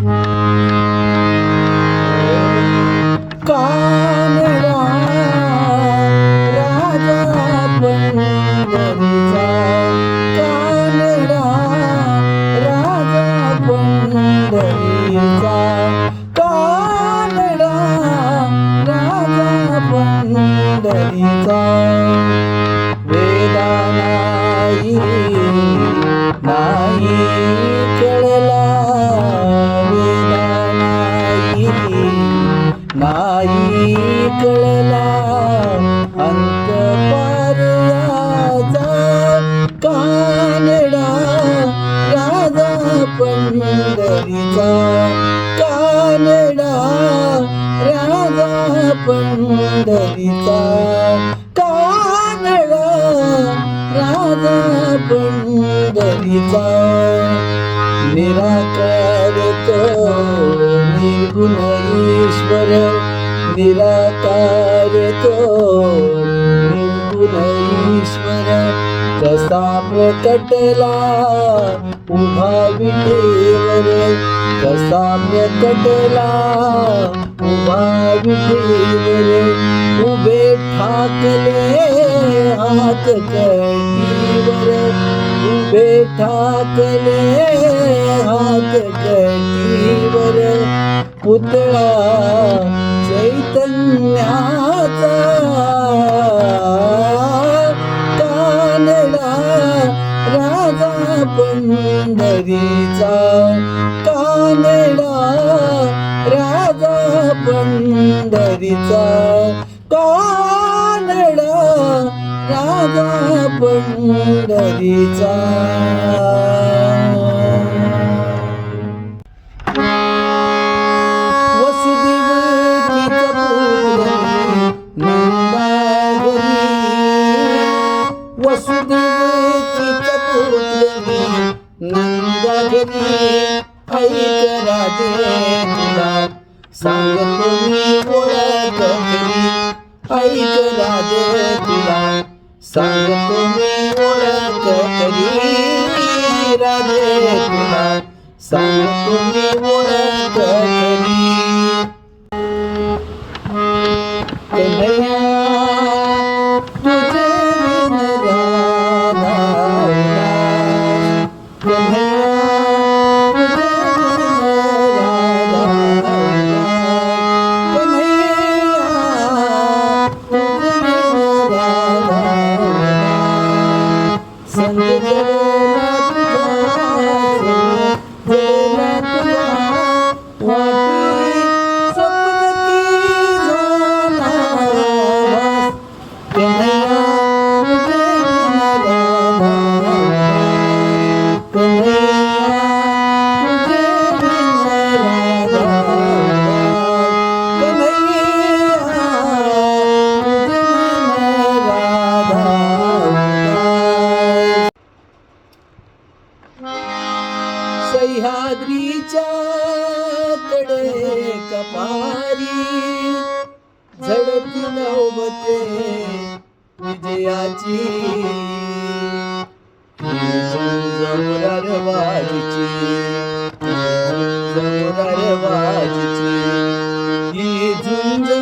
वेदा राजा पंढरीचा नाही कळला अंत पर्याचा कानडा राजा पंढरीचा कानडा राजा पंढरीचा कानडा राजा पंढरीचा निराकार तो निर्गुण ईश्वर निराकार निर्गुण ईश्वर कसा प्रकटला उभा विठेवर। कसा प्रकटला उभा विठेवर। उभे ठाकले हात कटीवर। उभे ठाकले हात कटीवर। पुतळा हरीचा कानडा राजा पंढरीचा. वसुदेवकीचा पुत्र ऐक राजे तुला सांगतो मी ओळख खरी ऐक तुला. सांगतो मी ओळख खरी तुला. सांगतो मी सह्याद्रीच्या कडे कपारी. झडती नवते विजयाची. जमुरार बाजूची ही झुंज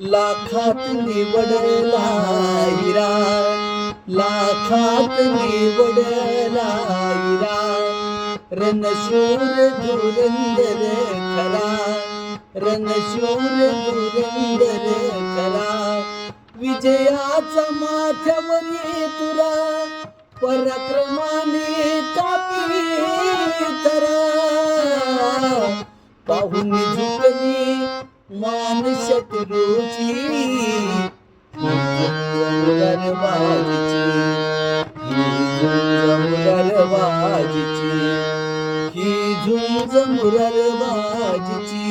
लाखात निवडला लाखात निवडला हिरा रणशूर धुरंदर खरा. रणशूर धुरंदर खरा. विजयाचा माथ्यावरी तुरा. पराक्रमाने कापी तरा. पाहून झुकली मान शत्रूची मुरार ही झुंज मुरल बाजीची.